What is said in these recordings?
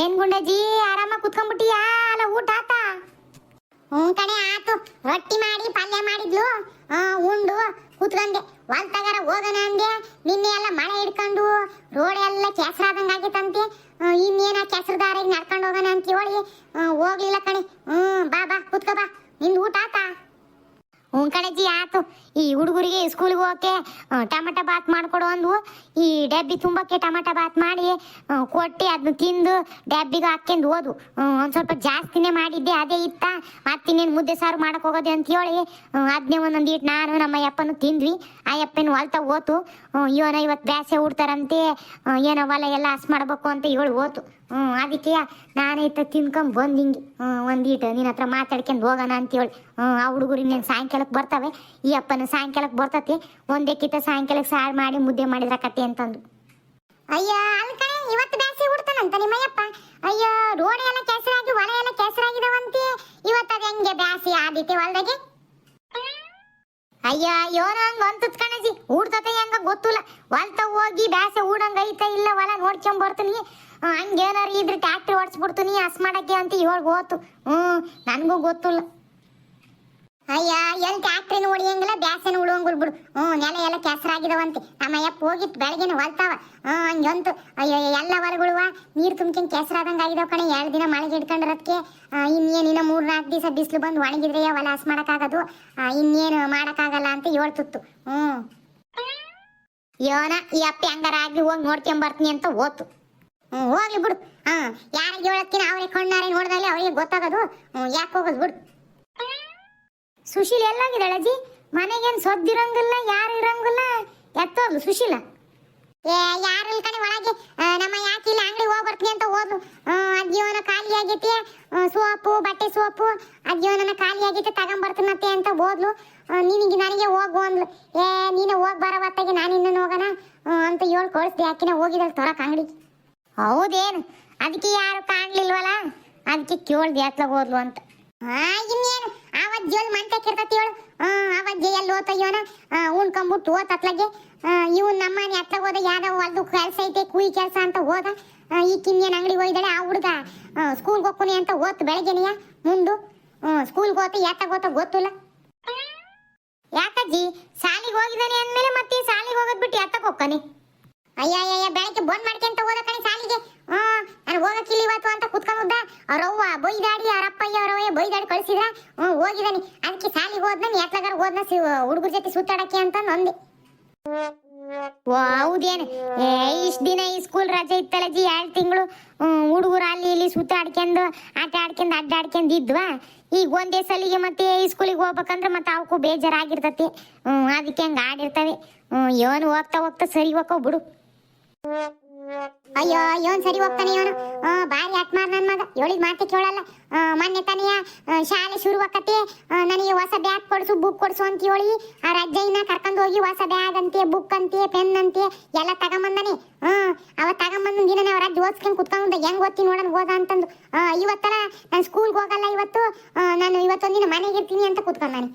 ಏನ್ ಗುಂಡಜ್ಜಿ, ಆರಾಮ ಕುತ್ಕೊಂಡ್ಬಿಟ್ಟಿಯಾ? ಅಲ್ಲ, ಊಟ ಆತ? ಹ್ಞೂ ಕಣೆ, ಆತು. ರೊಟ್ಟಿ ಮಾಡಿ, ಪಲ್ಯ ಮಾಡಿದ್ಲು. ಉಂಡು. ಕೂತ್ಕೊಂಡೆ. ಹೊಲ್ತಗಾರ ಹೋಗೋಣ ಅಂದೆ. ನಿನ್ನೆ ಎಲ್ಲ ಮಳೆ ಹಿಡ್ಕೊಂಡು ರೋಡ್ ಎಲ್ಲ ಕೆಸರಾದಂಗೆ ಆಗೈತಂತೆ ಇನ್ನೇನ ಕೆಸರದಾರಿಗೆ ನಡ್ಕೊಂಡು ಹೋಗೋಣ ಅಂತ ಹೇಳಿ ಹೋಗ್ಲಿಲ್ಲ ಕಣೆ. ಹ್ಞೂ ಬಾ ಬಾ ಕುತ್ಕೋ ಬಾ ನಿಂದು ಊಟ ಆತಾ ಹ್ಞೂ ಕಣಜ್ಜಿ ಆತು ಈ ಹುಡುಗರಿಗೆ ಸ್ಕೂಲ್ಗೆ ಹೋಗಕ್ಕೆ ಟಮಾಟ ಬಾತ್ ಮಾಡ್ಕೊಡು ಅಂದ್ವು. ಈ ಡಬ್ಬಿ ತುಂಬಕ್ಕೆ ಟಮಾಟ ಬಾತ್ ಮಾಡಿ ಕೊಟ್ಟು ಅದನ್ನ ತಿಂದು ಡಬ್ಬಿಗೆ ಹಾಕ್ಕೊಂಡು ಹೋದು ಒಂದು ಸ್ವಲ್ಪ ಜಾಸ್ತಿನೇ ಮಾಡಿದ್ದೆ, ಅದೇ ಇತ್ತ. ಮತ್ತಿನ್ನೇನು ಮುದ್ದೆ ಸಾರು ಮಾಡಕ್ಕೆ ಹೋಗೋದೆ ಅಂತ ಹೇಳಿ ಅದನ್ನೇ ಒಂದೊಂದು ಇಟ್ಟು ನಾನು, ನಮ್ಮ ಅಯ್ಯಪ್ಪನೂ ತಿಂದ್ವಿ. ಆ ಅಪ್ಪನ ಹೊಲ್ತ ಹೋತು. ಇವನ ಇವತ್ತು ಬ್ಯಾಸೆ ಉಡ್ತಾರಂತೆ ಏನೋ ಹೊಲ ಎಲ್ಲ ಹಸ್ ಮಾಡ್ಬೇಕು ಅಂತ ಹೇಳಿ ಹೋತು. ಹ್ಞೂ ಅದಕ್ಕೆ ನಾನು ಇತ್ತ ತಿನ್ಕೊಂಡು ಬಂದು ಹಿಂಗೆ ಒಂದೀಟು ನಿನ್ನ ಹತ್ರ ಮಾತಾಡ್ಕೊಂಡು ಹೋಗೋಣ ಅಂತೇಳಿ. ಹ್ಞೂ ಆ ಹುಡುಗರು ಇನ್ನೇನು ಸಾಯಂಕಾಲಕ್ಕೆ ಬರ್ತವೆ? ಈ ಅಪ್ಪನ ಸಾಯಂಕಾಲಕ್ಕೆ ಬರ್ತತಿ? ಒಂದೇ ಕಿತ್ತ ಸಾಯಂಕಾಲಕ್ಕೆ ಸಾರು ಮಾಡಿ ಮುದ್ದೆ ಮಾಡಿದ್ರ ಕತೆ ಅಂತಂದು. ಅಯ್ಯೋ, ಅಲ್ಲಿ ಕಣೆ, ಇವತ್ತು ಬ್ಯಾಸಿ ಹುಡ್ತಾನಂತ ನಿಮ್ಮಯ್ಯಪ್ಪ? ಅಯ್ಯೋ ರೋಡ್ ಎಲ್ಲ ಕೆಸರಾಗಿ ಹೊಲ ಎಲ್ಲ ಕೆಸರಾಗಿದವಂತೆ. ಇವತ್ತು ಹೆಂಗೆ ಬ್ಯಾಸಿ ಆದಿತಿ ಹೊಲ್ದಾಗೆ ಅಯ್ಯ ಯೋನ ಹಂಗ ಅಂತದ್ ಕಣಜಿ ಊಡ್ತತೆ ಹೆಂಗ ಗೊತ್ತಿಲ್ಲ. ಹೊಲ್ತ ಹೋಗಿ ಬ್ಯಾಸೆ ಊಡಂಗ ಐತ ಇಲ್ಲ ಹೊಲ ನೋಡ್ಕೊಂಡ್ ಬರ್ತೀನಿ. ಹಂಗೇನಾರ ಇದ್ರೆ ಟ್ಯಾಕ್ಟ್ರಿ ಓಡಿಸ್ಬಿಡ್ತೀನಿ ಹಸ್ ಮಾಡಕ್ಕೆ ಅಂತ ಇವಾಗ ಹೋತು. ಹ್ಮ್, ನನಗೂ ಗೊತ್ತಿಲ್ಲ. ಅಯ್ಯ, ಎಲ್ಲಿ ಟ್ಯಾಕ್ಟ್ರಿನ ಹೊಡಿಯಂಗಿಲ್ಲ, ಬ್ಯಾಸನ ಉಳುವಂಗಿಲ್ಲ ಬಿಡು. ಹ್ಞೂ, ನೆಲ ಎಲ್ಲ ಕೆಸರಾಗಿದವಂತೆ. ನಮ್ಮ ಅಯ್ಯಪ್ಪ ಹೋಗಿತ್ತು, ಬೆಳಗ್ಗೆನೆ ಹೊಲ್ತಾವ. ಹ್ಞೂ, ಹಂಗಂತು, ಅಯ್ಯೋ, ಎಲ್ಲ ಹೊಲಗಳುವ. ನೀರು ತುಂಬ್ಕೊಂಡು ಕೆಸರಾದಂಗೆ ಆಗಿದಾವ ಕಣೆ. ಎರಡು ದಿನ ಮಳೆಗೆ ಹಿಡ್ಕೊಂಡಿರೋದಕ್ಕೆ ಇನ್ನೇನಿನ ಮೂರು ನಾಲ್ಕು ದಿವಸ ಬಿಸಿಲು ಬಂದು ಒಣಗಿದ್ರೆ ಹೊಲ ಹಸ್ ಮಾಡೋಕ್ಕಾಗೋದು? ಇನ್ನೇನು ಮಾಡೋಕ್ಕಾಗಲ್ಲ ಅಂತ ಹೇಳ್ತಿತ್ತು. ಹ್ಞೂ. ಯೋನ, ಈ ಅಪ್ಪಿ ಹಂಗಾರ ಆಗಿ ಹೋಗಿ ನೋಡ್ಕೊಂಬರ್ತೀನಿ ಅಂತ ಓತು ಹ್ಞೂ, ಹೋಗ್ಲಿ ಬಿಡು. ಹಾಂ ಯಾರಿಗೆ ಹೇಳತ್ತೀನಿ ಅವ್ರಿಗೆ ಕಣ್ಣಾರೆ ನೋಡಿದಾಗಲೇ ಅವ್ರಿಗೆ ಗೊತ್ತಾಗೋದು. ಹ್ಞೂ, ಯಾಕೆ ಹೋಗೋದು ಬಿಡು. ಸುಶೀಲ್ ಎಲ್ಲಾಗಿದ್ದಾಳೆ ಅಜ್ಜಿ ಮನೆಗೇನು ಸೊದ್ದಿರಂಗಿಲ್ಲ ಯಾರು ಇರಂಗಿಲ್ಲ? ಎತ್ತೋದ್ಲು ಸುಶೀಲ. ಏ ಯಾರು ಇಲ್ಲ ಕಣೆ ಒಳಗೆ? ನಮ್ಮ ಯಾಕೆ ಇಲ್ಲಿ ಅಂಗಡಿ ಹೋಗಿ ಬರ್ತೀನಿ ಅಂತ ಹೋದ್ಲು. ಅಜ್ಜಿಯವನ ಖಾಲಿ ಆಗೈತಿ. ಸೋಪು ಬಟ್ಟೆ ಸೋಪು ಅಜ್ಜಿಯವನ ಖಾಲಿ ಆಗೈತಿ ತಗೊಂಬರ್ತೀನತ್ತೆ ಅಂತ ಹೋದ್ಲು. ನಿನಗೆ ನನಗೆ ಹೋಗು ಅಂದ್ಲು. ಏ ನೀನು ಹೋಗಿ ಬರೋ ಹೊತ್ತಾಗೆ ನಾನು ಇನ್ನೂ ಹೋಗೋಣ ಅಂತ ಏಳು ಕಳಿಸ್ದೆ ಯಾಕಿನ ಹೋಗಿದ್ದಳು ತರಕ ಅಂಗಡಿ. ಹೌದೇನು? ಅದಕ್ಕೆ ಯಾರು ಕಾಣ್ಲಿಲ್ವಲ್ಲ ಅದಕ್ಕೆ ಕೇಳ್ದೆ ಅತ್ಲಾಗ ಹೋದ್ಲು ಅಂತ. ಹಾ ಇನ್ನೇನು? ಆವತ್ ಜೋಲ್ ಮಂತಕ್ಕಿರ್ತತಿ ಇರ್ತತಿ ಆವತ್ ಜೈ ಅಲ್ಲಿ ಹೋತ ಇವನ. ಉಣ್ಕೊಂಬಿಟ್ಟು ಹೋತ ಅತ್ಲಾಗೆ. ಇವನ್ ನಮ್ಮನೆ ಅತ್ಲಾಗ ಹೋದ ಯಾವ್ದೋ ಹೊಲ್ದು ಕೆಲಸ ಐತೆ ಕುಯಿ ಕೆಲಸ ಅಂತ ಹೋದ. ಈ ಕಿನ್ಯನ್ ಅಂಗಡಿ ಹೋಯ್ದಾಳೆ ಆ ಹುಡುಗ. ಸ್ಕೂಲ್ಗೆ ಹೋಗ್ಕೊನಿ ಅಂತ ಓತ್ ಬೆಳಗ್ಗೆನೆಯ, ಮುಂದು. ಸ್ಕೂಲ್ಗೆ ಹೋತ ಯಾತಾಗ ಹೋತ ಗೊತ್ತಿಲ್ಲ. ಯಾಕಜ್ಜಿ ಸಾಲಿಗೆ ಹೋಗಿದ್ದಾನೆ ಅಂದ್ಮೇಲೆ ಮತ್ತೆ ಸಾಲಿಗೆ ಹೋಗೋದ್ ಬಿಟ್ಟು ಯಾತಕ್ ಹೋಗ್ತಾನೆ ಅಯ್ಯ ಅಯ್ಯ ಬೆಳಗ್ಗೆ ಬಂದ್ ಮಾಡ್ಕೊಂತ ಹೋದ ಕಣಿ ಸಾಲಿಗೆ ಹಾ ನಾನು ಹೋಗಕ್ಕಿಲ್ಲ ಇವತ್ತು ಅಂತ ಕುತ್ಕೊಂಡ್ದ ಅವ್ರವ್ವ ಬೈದಾಡಿ ಅವ್ರಪ್ಪಯ್ಯ ಅವ್ರವ್ವ ಬೈದಾಡಿ ಕಳಿಸಿದ್ರ, ಹ್ಞೂ, ಹೋಗಿದ್ದಾನೆ. ಅದಕ್ಕೆ ಸಾಲಿಗೆ ಹೋದ್ನ ಎತ್ಲಗಾರ ಹೋದ್ನ ಹುಡುಗರ ಜೊತೆ ಸುತ್ತಾಡಕ್ಕೆ ನಂದೆ. ಓ ಹೌದೇನು. ಏ, ಇಷ್ಟು ದಿನ ಈ ಸ್ಕೂಲ್ ರಜೆ ಇತ್ತಲ್ಲ ಜಿ, ಎರಡು ತಿಂಗಳು. ಹುಡುಗರು ಅಲ್ಲಿ ಇಲ್ಲಿ ಸುತ್ತಾಡ್ಕೊಂಡು, ಆಟ ಆಡ್ಕೊಂಡು, ಅಡ್ಡಾಡ್ಕೊಂಡು ಇದ್ವಾ? ಈಗ ಒಂದೇ ಸಲಿಗೆ ಮತ್ತೆ ಈ ಸ್ಕೂಲಿಗೆ ಹೋಗ್ಬೇಕಂದ್ರೆ ಮತ್ತೆ ಅವಕ್ಕೂ ಬೇಜಾರಾಗಿರ್ತತಿ. ಹ್ಞೂ, ಅದಕ್ಕೆ ಹಂಗೆ ಆಡಿರ್ತವೆ. ಇವನು ಹೋಗ್ತಾ ಹೋಗ್ತಾ ಸರಿ ಹೋಗೋ ಬಿಡು. ಅಯ್ಯೋ, ಇವನ್ ಸರಿ ಹೋಗ್ತಾನೆ ಇವನು. ಬಾರಿ ಅಟ್ಮಾರ್ ನನ್ನ ಮಗ. ಹೇಳಿದ ಮಾತೆ ಕೇಳಲ್ಲ. ಮೊನ್ನೆ ತಾನೆಯ ಶಾಲೆ ಶುರು ಆಕತಿ ನನಗೆ ಹೊಸ ಬ್ಯಾಗ್ ಕೊಡ್ಸು ಬುಕ್ ಕೊಡ್ಸು ಅಂತ ಹೇಳಿ ಆ ರಜ್ಜೆಯನ್ನ ಕರ್ಕೊಂಡು ಹೋಗಿ ಹೊಸ ಬ್ಯಾಗ್ ಅಂತೆ ಬುಕ್ ಅಂತೆ ಪೆನ್ ಅಂತೆ, ಎಲ್ಲ ತಗೊಂಬಂದಾನೆ ಹ್ಮ್ ಅವ ತಗೊಂಬಂದ ದಿನ ಅವ್ರ ಅಜ್ಜಿ ಓದ್ಸ್ಕೊಂಡು ಕುತ್ಕೊಂಡು ಹೆಂಗ್ ಓದ್ತೀನಿ ನೋಡೋಣ ಹೋದ ಅಂತಂದು. ಆ, ಇವತ್ತಲ್ಲ ನಾನು ಸ್ಕೂಲ್ಗೆ ಹೋಗಲ್ಲ ಇವತ್ತು. ನಾನು ನಾನು ಇವತ್ತೊಂದಿನ ಮನೆಗೆ ಇರ್ತೀನಿ ಅಂತ ಕುತ್ಕೊಂಡಾನೆ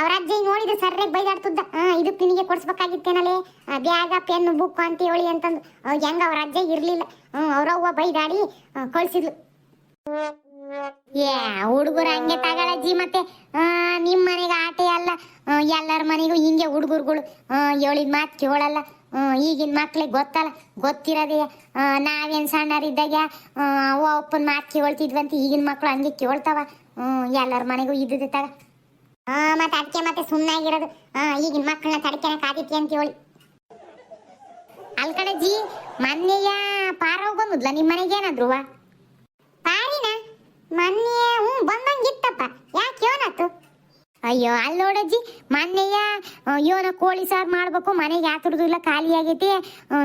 ಅವ್ರ ಅಜ್ಜಿ ನೋಡಿದ್ರೆ ಸರ್ರೆ ಬೈದಾಡ್ತಿದ್ದ. ಇದು ನಿನಗೆ ಕೊಡ್ಸ್ಬೇಕಾಗಿತ್ತೇನಲ್ಲೇ ಬ್ಯಾಗ ಪೆನ್ ಬುಕ್ ಅಂತ ಹೇಳಿ ಅಂತಂದು. ಹೆಂಗ ಅವ್ರ ಅಜ್ಜ ಇರ್ಲಿಲ್ಲ. ಅವ್ರವ್ವ ಬೈದಾಡಿ ಕಳ್ಸಿದ್ಲು. ಏ ಹುಡುಗರು ಹಂಗೆ ತಗೊಳಜ್ಜಿ ಮತ್ತೆ. ನಿಮ್ಮ ನಿಮ್ ಮನೆಗೆ ಆಟ ಅಲ್ಲ. ಎಲ್ಲರ ಮನೆಗೂ ಹಿಂಗೆ ಹುಡುಗರುಗಳು. ಹೇಳಿದ ಮಾತು ಕೇಳಲ್ಲ. ಈಗಿನ ಮಕ್ಳಿಗೆ ಗೊತ್ತಲ್ಲ ಗೊತ್ತಿರೋದೇ ನಾವೇನು ಸಣ್ಣರಿದ್ದಾಗ ಒಪ್ಪನ್ ಅಪ್ಪನ ಮಾತು ಕೇಳ್ತಿದ್ವಂತ ಈಗಿನ ಮಕ್ಳು ಹಂಗೆ ಕೇಳ್ತಾವ. ಎಲ್ಲರ ಮನೆಗೂ ಇದ್ದಿದ್ದಾಗ ಆ, ಮತ್ತೆ ಅದಕ್ಕೆ ಮತ್ತೆ ಸುಮ್ಮನಾಗಿರೋದು ಈಗಿನ ಮಕ್ಕಳನ್ನ ತಡ್ಕೆನ ಕಾದಿತ್ತಿ ಅಂತ ಹೇಳಿ ಅಲ್ ಕಣಜ್ಜಿ ಮೊನ್ನೆಯ ಪಾರ ಬಂದ್ಲ ನಿಮ್ಮ ಮನೆಗೆ ಏನಾದ್ರು ಪಾರಿನ? ಮೊನ್ನೆ ಹ್ಞೂ ಬಂದಂಗಿತ್ತಪ್ಪ ಯಾಕೆ ಏನಾತು ಅಯ್ಯೋ ಅಲ್ಲಿ ನೋಡಜ್ಜಿ ಮೊನ್ನೆಯ ಇವನ ಕೋಳಿ ಸಾರು ಮಾಡ್ಬೇಕು, ಮನೆಗೆ ಯಾತ್ರದ್ದು ಇಲ್ಲ, ಖಾಲಿ ಆಗೈತಿ.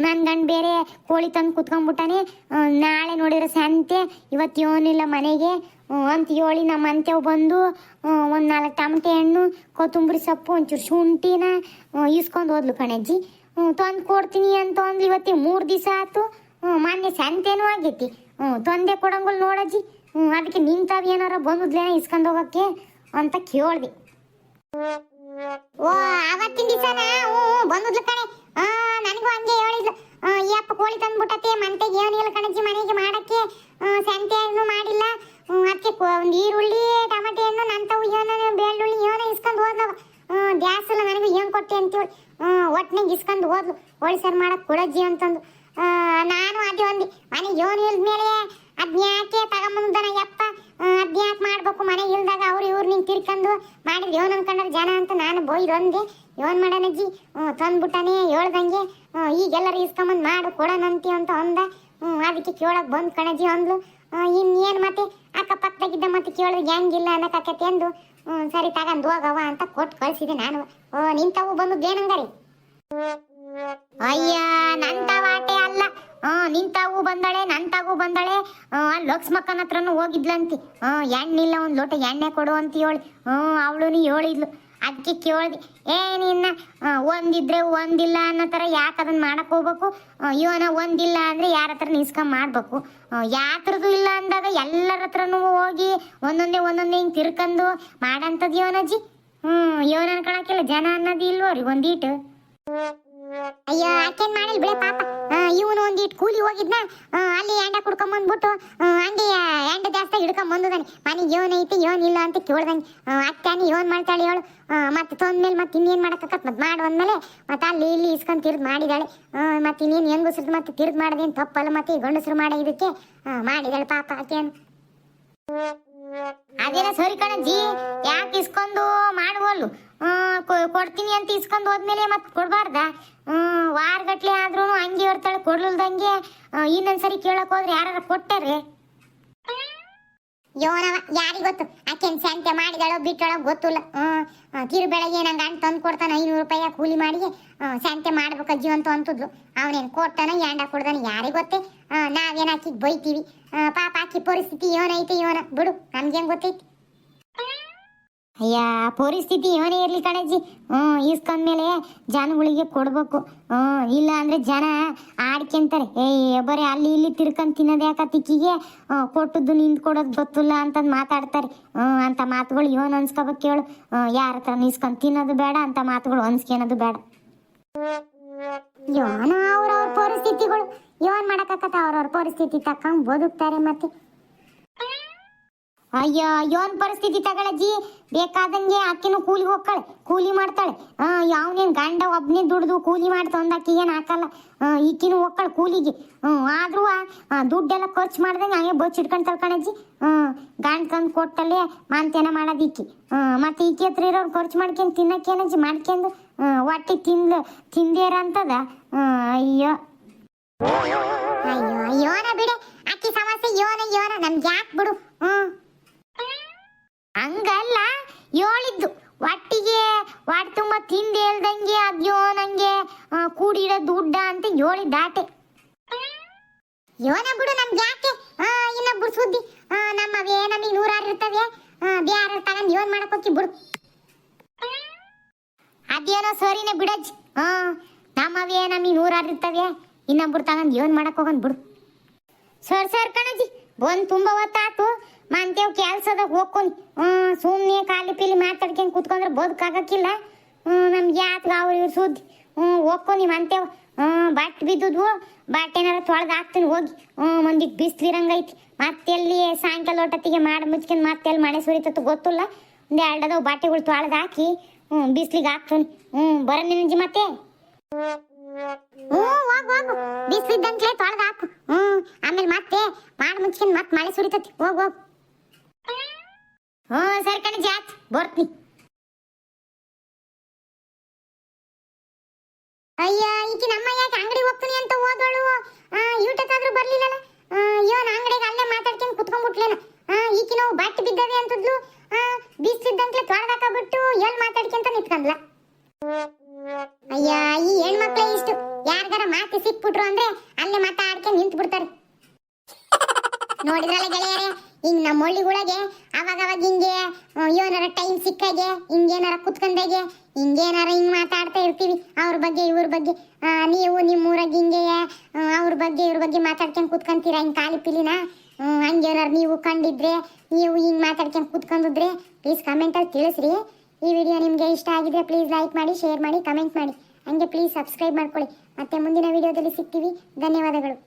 ನನ್ನ ಗಂಡ ಬೇರೆ ಕೋಳಿ ತಂದು ಕುತ್ಕೊಂಡ್ಬಿಟ್ಟಾನೆ. ನಾಳೆ ನೋಡಿದ್ರೆ ಸಂತೆ, ಇವತ್ತು ಇವನಿಲ್ಲ ಮನೆಗೆ. ಅಂತ ಹೇಳಿ ನಮ್ಮ ಬಂದು ಒಂದು ನಾಲ್ಕು ಟಮಟೆ ಹಣ್ಣು, ಕೊತ್ತಂಬರಿ ಸೊಪ್ಪು, ಒಂಚೂರು ಶುಂಠಿನ ಇಸ್ಕೊಂಡು ಹೋದ್ಲು ಕಣಜ್ಜಿ. ತಂದು ಕೊಡ್ತೀನಿ ಅಂತ ಅಂದ್ಲು ಇವತ್ತಿಗೆ ಮೂರು ದಿವಸ ಆಯ್ತು. ಮೊನ್ನೆ ಸಂತೆನೂ ಆಗೈತಿ. ಹ್ಞೂ ತೊಂದೆ ಕೊಡಂಗಲ್ ನೋಡಜ್ಜಿ. ಹ್ಞೂ ಅದಕ್ಕೆ ನಿಂತಾವ ಏನಾರ ಬಂದ್ಲೇನ ಇಸ್ಕೊಂಡು ಹೋಗಕ್ಕೆ ಅಂತ ಕೇಳ್ದೆ. ಓ ಅವತ್ತಿನ ದಿವಸನ? ಓ ಬಂದಿದ್ಲು ಕಣೆ. ಆ, ನನಗೂ ಹಂಗೆ ಹೇಳಿದ್ಲು. ಯಪ್ಪ ಕೋಳಿ ಕೋಳಿ ತಂದ್ಬಿಟ್ಟತೆ ಮಂತೆಗೆ ಏನಿಲ್ಲ ಕಣಜ್ಜಿ ಮನೆಗೆ ಮಾಡಕ್ಕೆ. ಸಂತೆ ಮಾಡಿಲ್ಲ. ಅದಕ್ಕೆ ಒಂದು ಈರುಳ್ಳಿ, ಟಮಾಟೆ ಹಣ್ಣು, ನಂತವು ಏನೋ, ಬೆಳ್ಳುಳ್ಳಿ ಏನೋ ಇಸ್ಕೊಂಡು ಗ್ಯಾಸ್ ದ್ಯಾಸಲ್ಲ ನನಗೂ ಏನು ಕೊಟ್ಟೆ ಅಂತೇಳಿ ಒಟ್ಟಿನಾಗ ಇಸ್ಕೊಂಡು ಹೋದ್ಲು. ಹೋಳಿ ಸರ್ ಮಾಡಕ್ಕೆ ಕೊಡಜ್ಜಿ ಅಂತಂದು. ನಾನು ಅದೇ ಒಂದು, ಮನೆಗೆ ಏನು ಇಲ್ದ ಮೇಲೆ ಅದನ್ನ ಯಾಕೆ ತಗೊಂಬಂದನ ಯಪ್ಪ? ಅದ್ನ್ಯಾಕೆ ಮಾಡ್ಬೇಕು, ಮನೆ ಇಲ್ದಾಗ ಅವ್ರು ಇವ್ರು ನಿಂಗೆ ತಿರ್ಕೊಂಡು ಮಾಡಿದ್ ಯೋನ್ ಅನ್ಕೊಂಡ್ರೆ, ಜನ ಅಂತ ನಾನು ಬೋಯ್ ಒಂದೆ. ಯೋನ್ ಮಾಡನಜ್ಜಿ ತಂದ್ಬಿಟ್ಟಾನೆ, ಹೇಳ್ದಂಗೆ ಹ್ಞೂ ಈಗೆಲ್ಲರೂ ಇಸ್ಕೊಂಬಂದು ಮಾಡು ಕೊಡೋಣಂತಿ ಅಂತ ಅಂದ. ಹ್ಞೂ ಅದಕ್ಕೆ ಕೇಳೋಕೆ ಬಂದು ಕಣಜ್ಜಿ ಅಂದ್ಲು. ಇನ್ನೇನು ಮತ್ತೆ? ಅಕ್ಕಪಕ್ಕದಾಗಿದ್ದ ಮತ್ತೆ ಕೇಳಿದ್ರೆ ಹೆಂಗಿಲ್ಲ ಎಂದು ಹ್ಞೂ ಸರಿ ತಗೊಂಡು ಹೋಗವ ಅಂತ ಕೊಟ್ಟು ಕಳಿಸಿದೆ ನಾನು. ಓ, ನಿಂತವು ಬಂದು ಬೇನಂಗಾರಿ. ಅಯ್ಯ ನಂತವಾಟೆ ಅಲ್ಲ ತಾವು ಬಂದಾಳೆ, ನನ್ ತಾವು ಬಂದಳೆ. ಅಲ್ಲಿ ಲಕ್ಷ್ಮಕ್ಕನ ಹತ್ರನು ಹೋಗಿದ್ಲಂತಿ. ಎಣ್ಣೆ ಎಣ್ಣಿಲ್ಲ ಒಂದ್ ಲೋಟ ಎಣ್ಣೆ ಕೊಡು ಅಂತ ಹೇಳಿ. ಹ್ಮ್ ಅವಳು ಹೇಳಿದ್ಲು. ಅದಕ್ಕೆ ಕೇಳ್ದೆ, ಏ, ನಿನ್ನ ಒಂದಿದ್ರೆ ಒಂದಿಲ್ಲ ಅನ್ನೋ ಥರ ಯಾಕೆ ಅದನ್ನ ಮಾಡಕ್ ಹೋಗ್ಬೇಕು? ಇವನ ಒಂದಿಲ್ಲ ಅಂದ್ರೆ ಯಾರ ಹತ್ರ ನಿಸ್ಕೊಂಡ್ ಮಾಡ್ಬೇಕು? ಯಾತ್ರದ್ದು ಇಲ್ಲ ಅಂದಾಗ ಎಲ್ಲರ ಹತ್ರನೂ ಹೋಗಿ ಒಂದೊಂದೇ ಒಂದೊಂದೇ ಹಿಂಗ್ ತಿರ್ಕಂದು ಮಾಡಂತದ್ ಇವನಜ್ಜಿ? ಹ್ಮ್ ಇವನ ಅನ್ಕೊಳಕಿಲ್ಲ ಜನ ಅನ್ನೋದು ಇಲ್ವೋ ರೀ ಒಂದೀಟು? ಅಯ್ಯೋ, ಆಕೇನ್ ಮಾಡಿಲ್ ಬಿಳೆ ಪಾಪ. ಇವನು ಒಂದಿಟ್ಟು ಕೂಲಿ ಹೋಗಿದ್ನ ಅಲ್ಲಿ ಎಂಡ ಕುಡ್ಕೊಂಡ್ ಬಂದ್ಬಿಟ್ಟು ಅಂಗೆ ಹಂಗೆ ಎಂಡ ಜಾಸ್ತಿ ಹಿಡ್ಕೊಂಡ್ ಬಂದದಾನೆ ಮನೆಗೆ ಇವನ್ ಐತಿ, ಇವನ್ ಇಲ್ಲ ಅಂತ ಕೇಳ್ದಂಗೆ ಅತ್ತಾನಿ ಇವನ್ ಮಾಡ್ತಾಳೆ ಹೇಳು ಮತ್ತೆ ತೊಂದ್ಮೇಲೆ ಮತ್ತೆ ಇನ್ನೇನ್ ಮಾಡಕತ್ ಮತ್ತೆ ಮಾಡು ಅಂದ್ಮೇಲೆ ಮತ್ತೆ ಅಲ್ಲಿ ಇಲ್ಲಿ ಇಸ್ಕೊಂಡ್ ತಿರ್ದು ಮಾಡಿದಾಳೆ. ಮತ್ತೆ ಇನ್ನೇನ್ ಹೆಂಗಸ್ರದ್ದು ಮತ್ತೆ ತಿರ್ದು ಮಾಡದೇನ್ ತಪ್ಪಲ್ಲ ಮತ್ತೆ ಗಂಡಸರು ಮಾಡೋ ಇದಕ್ಕೆ ಮಾಡಿದಾಳೆ ಪಾಪ ಆಕೇನು ಅದೇನ ಸರಿ ಕಣಜ್ಜಿ, ಯಾಕೆ ಇಸ್ಕೊಂಡು ಮಾಡುವಲ್ಲು? ಕೊಡ್ತೀನಿ ಅಂತ ಇಸ್ಕೊಂಡು ಹೋದ್ಮೇಲೆ ಮತ್ತೆ ಕೊಡ್ಬಾರ್ದ? ವಾರಗಟ್ಲೆ ಆದ್ರೂ ಹಂಗೆ ಇರ್ತಾಳೆ, ಕೊಡ್ಲಿಲ್ದಂಗೆ ಇನ್ನೊಂದ್ಸರಿ ಕೇಳಕ್ ಹೋದ್ರೆ ಯಾರು ಕೊಟ್ಟಾರೆ? ಯೋನವ ಯಾರಿಗ್ ಗೊತ್ತು? ಆಕೆನ್ ಸಂತೆ ಮಾಡಿದಳೋ, ಬಿಟ್ಟಳೋ ಗೊತ್ತಿಲ್ಲ. ಕಿರು ಬೆಳಗ್ಗೆ ನಂಗೆ ಅಣ್ಣ ತಂದು ಕೊಡ್ತಾನ, ಐನೂರು ರೂಪಾಯಿ ಕೂಲಿ ಮಾಡಿ ಸಂತೆ ಮಾಡ್ಬೇಕು ಅಜ್ಜಿ ಅಂತ ಅಂತದ್ಲು. ಅವನೇನು ಕೊಡ್ತಾನ ಯಾಂಡ ಕೊಡ್ದಾನ, ಯಾರಿಗ್ ಗೊತ್ತೇ? ನಾವೇನು ಆಕಿಗೆ ಬೈತೀವಿ? ಪಾಪ ಆಕಿ ಪರಿಸ್ಥಿತಿ ಏನೈತೆ ಯೋನ ಬಿಡು, ನಮ್ಗೇನ್ ಗೊತ್ತೈತಿ. ಅಯ್ಯ, ಪರಿಸ್ಥಿತಿ ಏನೇ ಇರ್ಲಿ ಕಣಜ್ಜಿ. ಹ್ಮ್ ಇಸ್ಕೊಂಡ್ಮೇಲೆ ಜನಗಳಿಗೆ ಕೊಡ್ಬೇಕು. ಹ್ಮ್ ಇಲ್ಲ ಅಂದ್ರೆ ಜನ ಆಡ್ಕೊಂತಾರೆ ಏಯ್, ಬರೀ ಅಲ್ಲಿ ಇಲ್ಲಿ ತಿರ್ಕೊಂಡ್ ತಿನ್ನೋದು ಯಾಕ ತಿಕ್ಕಿಗೆ? ಕೊಟ್ಟದ್ದು ನಿಂತ್ ಕೊಡೋದು ಗೊತ್ತಿಲ್ಲ ಅಂತಂದು ಮಾತಾಡ್ತಾರೆ. ಹ್ಮ್ ಅಂತ ಮಾತುಗಳು ಇವನ್ ಅನ್ಸ್ಕೋಬೇಕು ಕೇಳು. ಯಾರ ಹತ್ರ ಇಸ್ಕೊಂಡ್ ತಿನ್ನೋದು ಬೇಡ ಅಂತ ಮಾತುಗಳು ಅನ್ಸ್ಕೊಳೋದು ಬೇಡ. ಯೋನ ಅವ್ರವ್ರ ಪರಿಸ್ಥಿತಿಗಳು. ಇವನ್ ಮಾಡಕತ್ತ ಅವ್ರವ್ರ ಪರಿಸ್ಥಿತಿ ತಕ್ಕಂಗೆ ಬದುಕ್ತಾರೆ ಮತ್ತೆ. ಅಯ್ಯ ಯೋನ್ ಪರಿಸ್ಥಿತಿ ತಗೊಳಜ್ಜಿ. ಬೇಕಾದಂಗೆ ಆಕಿನೂ ಕೂಲಿ ಹೋಗ್ತಾಳೆ ಕೂಲಿ ಮಾಡ್ತಾಳೆ. ಯಾವನೇನ್ ಗಂಡ ಒಬ್ನೇ ದುಡ್ದು ಕೂಲಿ ಮಾಡ್ತಾ ಒಂದಾಕಿ ಏನ್ ಹಾಕಲ್ಲ. ಈಕಿನೂ ಹೋಗ್ತಾಳೆ ಕೂಲಿಗೆ. ಆದ್ರೂ ದುಡ್ಡೆಲ್ಲ ಖರ್ಚು ಮಾಡ್ದಂಗೆ ಹಂಗೆ ಬಚ್ಚಿಟ್ಕೊಂತಾಳೆ ಕಣಜ್ಜಿ. ಹ್ಮ್ ಗಂಡ ತಂದು ಕೊಟ್ಟಲ್ಲೇ ಮಾಂತೇನ ಮಾಡೋದು ಈಕಿ. ಮತ್ತೆ ಈಕಿ ಹತ್ರ ಇರೋರು ಖರ್ಚು ಮಾಡ್ಕೊಂಡು ತಿನ್ನಕ್ಕೇನಜ್ಜಿ ಮಾಡ್ಕೊಂಡು ಹೊಟ್ಟೆ ತಿಂದ್ಲು ತಿಂದೇರ ಅಂತದ? ಅಯ್ಯೋ. ಅಯ್ಯೋ ಯೋನ ಬಿಡೆ. ಅಕ್ಕಿ ಸಮಸ್ಯೆ ಯೋನ ಯೋನ ನಮ್ಗೆ ಯಾಕೆ ಬಿಡು. ಹ್ಮ್ ಹಂಗಲ್ಲ, ಹೇಳಿದ್ದು. ಒಟ್ಟಿಗೆ ಒಟ್ಟು ತುಂಬ ತಿಂದು ಹೇಳ್ದಂಗೆ ಅದ್ಯೋ ನಂಗೆ ಕೂಡಿಡೋ ದುಡ್ಡ ಅಂತ ಹೇಳಿದ್ದಾಟೆ ಯೋನ ಬಿಡು ನಮ್ಗೆ ಯಾಕೆ? ಇನ್ನೊಬ್ಬರು ಸುದ್ದಿ. ನಮ್ಮವೇ, ನಮಗೆ ನೂರಾರು ಇರ್ತವೆ. ಬ್ಯಾರ ತಗೊಂಡು ಯೋನ್ ಮಾಡಕ್ ಹೋಗಿ ಬಿಡು. ಅದೇನೋ ಸರಿನೇ ಬಿಡಜ್ ಹಾ ನಮ್ಮವೇ, ನಮಗೆ ನೂರಾರು ಇರ್ತವೆ. ಇನ್ನೊಬ್ರು ತಗೊಂಡು ಯೋನ್ ಮಾಡಕ್ ಹೋಗನ್ ಬಿಡು. ಸರ್ ಸರ್ ಕಣಜಿ ಬಂದು ತುಂಬಾ ಹೊತ್ತಾತು ಮಂತೇವ್ ಕೆಲ್ಸದಾಗ ಹ್ಞೂ ಸುಮ್ನೆ ಖಾಲಿ ಪೀಲಿ ಮಾತಾಡ್ಕೊಂಡು ಕೂತ್ಕೊಂಡ್ರೆ ಬದುಕಾಗಕ್ಕಿಲ್ಲ. ನಮ್ಗೆ ಯಾತ್ಗ ಅವ್ರು ಇವ್ರು ಸುದ್ದಿ. ಹ್ಞೂ ಹೋಗ್ಕೊಂಡಿ ಮಂತೇವ್ ಬಟ್ ಬಿದ್ದುದ್ವು. ಏನಾರ ತೊಳೆದು ಹಾಕ್ತೀನಿ ಹೋಗಿ. ಮಂದಿಗೆ ಮತ್ತೆ ಮತ್ತೆಲ್ಲಿ ಸಾಯಂಕಾಲ ಒಟ್ಟತ್ತಿಗೆ ಮಾಡಿ ಮುಚ್ಕೊಂಡು ಮತ್ತೆಲ್ಲಿ ಮಳೆ ಸುರಿತತ್ತು ಗೊತ್ತಿಲ್ಲ. ಒಂದು ಎರಡದವು ಬಟ್ಟೆಗಳು ತೊಳೆದು ಹಾಕಿ ಹ್ಞೂ ಬಿಸ್ಲಿಗೆ ಹಾಕ್ತೀನಿ ಹ್ಞೂ ಬರ ನಿನಜಿ ಮತ್ತೆ? ಹ್ಞೂ ಹೋಗು ಹೋಗು. ಬಿಸಿಲಿದ್ದಂಕ್ಲೆ ತೊಳೆದು ಹಾಕು. ಹ್ಞೂ ಆಮೇಲೆ ಮತ್ತೆ ಮಾಡಿ ಮುಚ್ಕೊಂಡು ಮತ್ತೆ ಮಳೆ ಸುರಿತತಿ. ಹೋಗು ಹೋಗು ಹ್ಞೂ ಸರಿ ಕಣ ಜಾತ್ ಬರ್ತೀನಿ. ಅಯ್ಯ ಈಕಿ ನಮ್ಮ ಯಾಕೆ ಅಂಗಡಿ ಹೋಗ್ತೀನಿ ಅಂತ ಹೋದಳು? ಯೂಟಕ್ಕಾದ್ರೂ ಬರ್ಲಿಲ್ಲಲ್ಲ? ನಾ ಅಂಗಡಿಗೆ ಅಲ್ಲೇ ಮಾತಾಡ್ಕೊಂಡು ಕುತ್ಕೊಂಡ್ಬಿಟ್ಲೇನ? ಈಕಿ ನಾವು ಬಟ್ಟೆ ಬಿದ್ದವೆ ಅಂತದ್ಲು? ತೊಳ್ದಾಕ ತೊಳೆದಾಕಬಿಟ್ಟು ಎಲ್ಲಿ ಮಾತಾಡ್ಕೊಂತ ನಿಂತ್ಕೊಂಡ್ಲ? ಅಯ್ಯ, ಈ ಹೆಣ್ಮಕ್ಳೇ ಇಷ್ಟು. ಯಾರ್ದಾರ ಮಾತು ಸಿಕ್ಬಿಟ್ರು ಅಂದ್ರೆ ಅಲ್ಲೇ ಮಾತಾಡ್ಕೊಂಡು ನಿಂತ್ಬಿಡ್ತಾರೆ. ನೋಡಿದ್ರಲ್ಲ ಗೆಳೆಯರೇ ಹಿಂಗ್ ನಮ್ಮ ಹಳ್ಳಿಗಳಿಗೆ ಅವಾಗ ಅವಾಗ ಹಿಂಗೆ ಏನಾರ ಟೈಮ್ ಸಿಕ್ಕಾಗೆ, ಹಿಂಗೇನಾರ ಕುತ್ಕೊಂಡಾಗೆ, ಹಿಂಗೇನಾರ ಹಿಂಗ್ ಮಾತಾಡ್ತಾ ಇರ್ತೀವಿ. ಅವ್ರ ಬಗ್ಗೆ, ಇವ್ರ ಬಗ್ಗೆ ನೀವು ನಿಮ್ಮ ಊರಾಗ ಹಿಂಗೆ ಅವ್ರ ಬಗ್ಗೆ, ಇವ್ರ ಬಗ್ಗೆ ಮಾತಾಡ್ಕೊಂಡು ಕುತ್ಕೊಂತೀರಾ ಹಿಂಗ್ ಖಾಲಿ ಪಿಲಿನ? ಹಂಗೇನಾರ ನೀವು ಕಂಡಿದ್ರೆ, ನೀವು ಹಿಂಗ್ ಮಾತಾಡ್ಕೊಂಡು ಕುತ್ಕೊಂಡಿದ್ರೆ ಪ್ಲೀಸ್ ಕಮೆಂಟಲ್ಲಿ ತಿಳಿಸ್ರಿ. ಈ ವಿಡಿಯೋ ನಿಮಗೆ ಇಷ್ಟ ಆಗಿದ್ರೆ ಪ್ಲೀಸ್ ಲೈಕ್ ಮಾಡಿ ಶೇರ್ ಮಾಡಿ ಕಮೆಂಟ್ ಮಾಡಿ. ಹಂಗೆ ಪ್ಲೀಸ್ ಸಬ್ಸ್ಕ್ರೈಬ್ ಮಾಡ್ಕೊಳ್ಳಿ. ಮತ್ತೆ ಮುಂದಿನ ವಿಡಿಯೋದಲ್ಲಿ ಸಿಗ್ತೀವಿ. ಧನ್ಯವಾದಗಳು.